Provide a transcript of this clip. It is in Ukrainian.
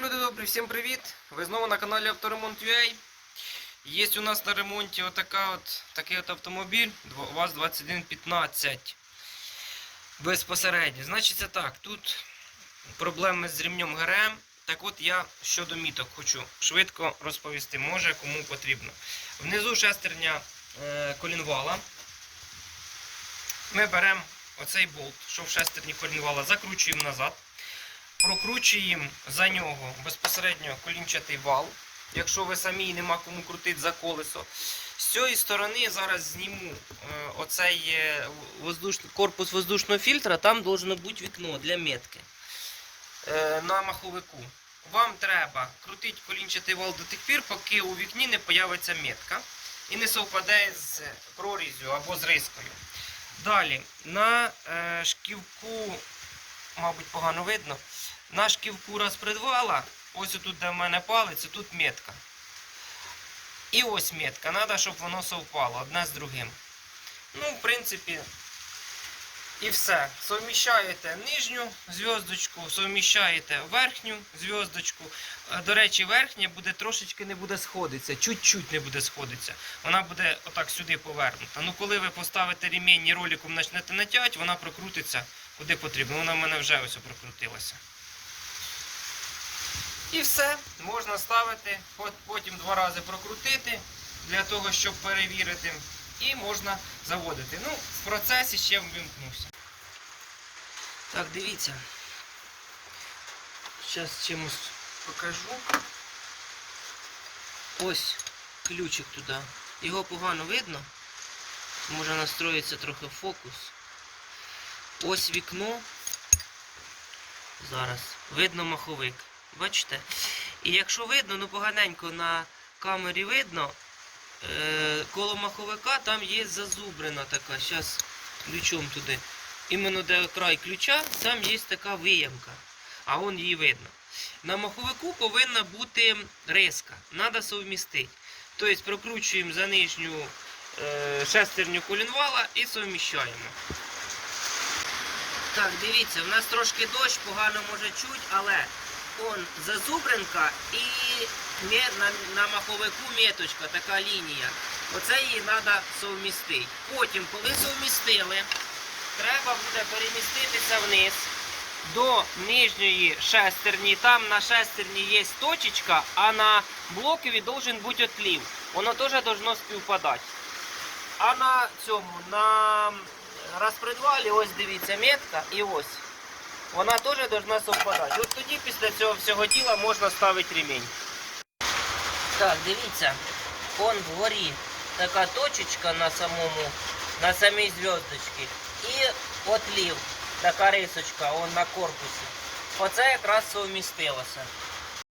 Так, люди добрі, всім привіт! Ви знову на каналі Авторемонт.ua. Є у нас на ремонті отака от, такий от автомобіль дво- ВАЗ-2115. Безпосередньо. Значить, це так, тут проблеми з рівнем ГРМ. Так от я щодо міток хочу швидко розповісти, може кому потрібно. Внизу шестерня е, колінвала. Ми беремо оцей болт, що в шестерні колінвала, закручуємо назад прокручуємо за нього безпосередньо колінчатий вал. Якщо ви самі нема кому крутити за колесо. З цієї сторони зараз зніму е, оцей е, корпус воздушного фільтра, там должно бути вікно для метки е, на маховику. Вам треба крутити колінчатий вал до тих пір, поки у вікні не появиться метка і не совпаде з прорізю або з рискою. Далі, на шківку, мабуть, погано видно. Наш ківкура з придвала, ось тут, де в мене палець, тут метка. І ось метка. Треба, щоб воно совпало одне з другим. Ну, в принципі, і все. Совміщаєте нижню зв'язочку, совміщаєте верхню зв'язочку. Е, До речі, верхня буде трошечки не буде сходитися, чуть-чуть не буде сходитися. Вона буде отак сюди повернута. Ну, коли ви поставите ремінь і роликом почнете натягати, вона прокрутиться куди потрібно. Вона в мене вже ось прокрутилася. І все, можна ставити, потім два рази прокрутити для того, щоб перевірити. І можна заводити. Ну, в процесі ще вимкнувся. Так, дивіться. Зараз чимось покажу. Ось ключик туди. Його погано видно. Може настроїться трохи фокус. Ось вікно. Зараз. Видно маховик. Бачите? І якщо видно, ну поганенько на камері видно, коло маховика там є зазубрина така. Зараз ключом туди. Іменно де край ключа, там є така виямка. А вон її видно. На маховику повинна бути риска. Треба совмістити. Тобто прокручуємо за нижню е, шестерню колінвала і совміщаємо. Так, дивіться, в нас трошки дощ, погано може чуть, але он зазубринка і на, маховику меточка, така лінія. Оце її треба совмістити. Потім, коли совмістили, треба буде переміститися вниз до нижньої шестерні. Там на шестерні є точечка, а на блокові должен бути отлів. Воно теж должно співпадати. А на цьому, на розпредвалі, ось дивіться, метка і ось. Вона теж повинна совпадати. От тоді після цього всього діла можна ставити ремінь. Так, дивіться, вон вгорі така точечка на самому, на самій зв'язочці. І отлів, така рисочка, он на корпусі. Оце якраз совмістилося.